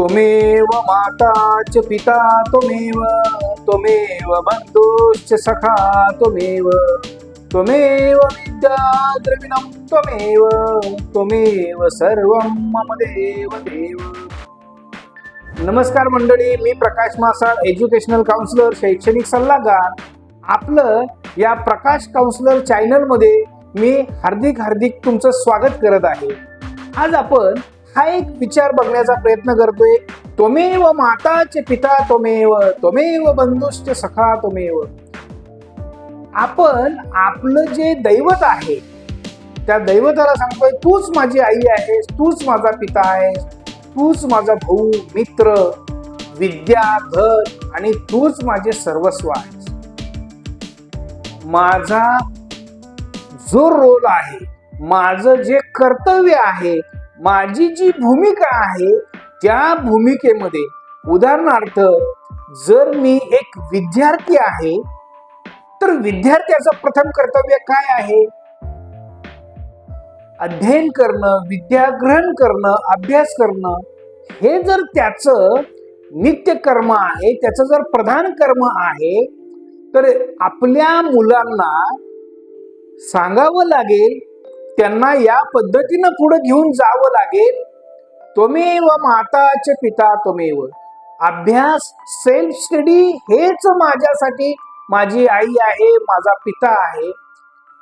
त्वमेव माता च पिता त्वमेव त्वमेव बन्धुश्च सखा त्वमेव त्वमेव विद्या द्रविणं त्वमेव त्वमेव सर्वं मम देव देव नमस्कार मंडळी मी प्रकाश मासाळ एज्युकेशनल काउन्सिलर शैक्षणिक सल्लागार. आपलं या प्रकाश काउन्सिलर चॅनलमध्ये मी हार्दिक हार्दिक तुमचं स्वागत करत आहे. आज आपण हा एक विचार बघण्याचा प्रयत्न करतोय. त्वमेव माताचे पिता त्वमेव त्वमेव बंधुश्च सखा त्वमेव. आपण आपलं जे दैवत आहे त्या दैवताला सांगतोय तूच माझी आई आहेस तूच माझा पिता आहेस तूच माझा भाऊ मित्र विद्या धन आणि तूच माझे सर्वस्व आहेस. माझा जो रोल आहे माझं जे कर्तव्य आहे माझी जी भूमिका आहे त्या भूमिकेमध्ये उदाहरणार्थ जर मी एक विद्यार्थी आहे तर विद्यार्थ्याचं प्रथम कर्तव्य काय आहे? अध्ययन करणं विद्याग्रहण करणं अभ्यास करणं हे जर त्याचं नित्य कर्म आहे त्याचं जर प्रधान कर्म आहे तर आपल्या मुलांना सांगावं लागेल त्यांना या पद्धतीनं पुढे घेऊन जावं लागेल. त्वमेव माताचे पिता त्वमेव. अभ्यास सेल्फ स्टडी हेच माझ्यासाठी माझी आई आहे माझा पिता आहे.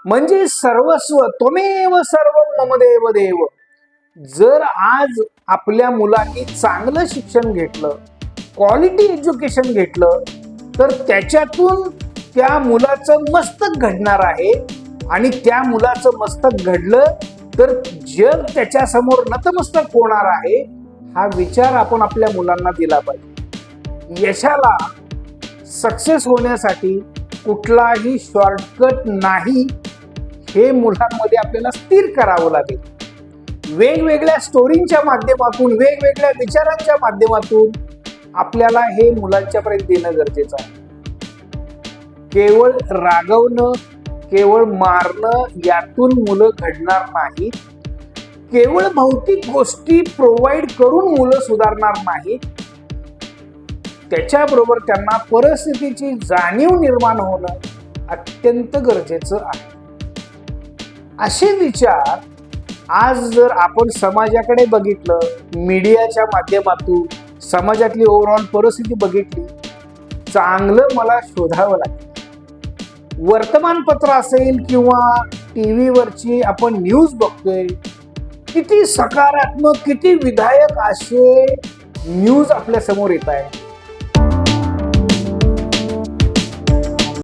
म्हणजे सर्वस्व त्वमेव सर्व ममदेव देव जर आज आपल्या मुलांनी चांगलं शिक्षण घेतलं क्वालिटी एज्युकेशन घेतलं तर त्याच्यातून त्या मुलाचं मस्तक घडणार आहे. आणि त्या मुलाचं मस्तक घडलं तर जग त्याच्यासमोर नतमस्तक होणार आहे हा विचार आपण आपल्या मुलांना दिला पाहिजे. यशाला सक्सेस होण्यासाठी कुठलाही शॉर्टकट नाही हे मुलांमध्ये आपल्याला स्थिर करावं लागेल. वेगवेगळ्या स्टोरींच्या माध्यमातून वेगवेगळ्या विचारांच्या माध्यमातून आपल्याला हे मुलांच्या पर्यंत देणं गरजेचं आहे. केवळ रागवणं केवळ मारणं यातून मुलं घडणार नाहीत. केवळ भौतिक गोष्टी प्रोव्हाइड करून मुलं सुधारणार नाहीत. त्याच्याबरोबर त्यांना परिस्थितीची जाणीव निर्माण होणं अत्यंत गरजेचं आहे. असे विचार आज जर आपण समाजाकडे बघितलं मीडियाच्या माध्यमातून समाजातली ओव्हरऑल परिस्थिती बघितली चांगलं मला शोधावं लागेल. वर्तमानपत्र असेल किंवा टी व्हीवरची आपण न्यूज बघतोय किती सकारात्मक किती विधायक असे न्यूज आपल्यासमोर येत आहे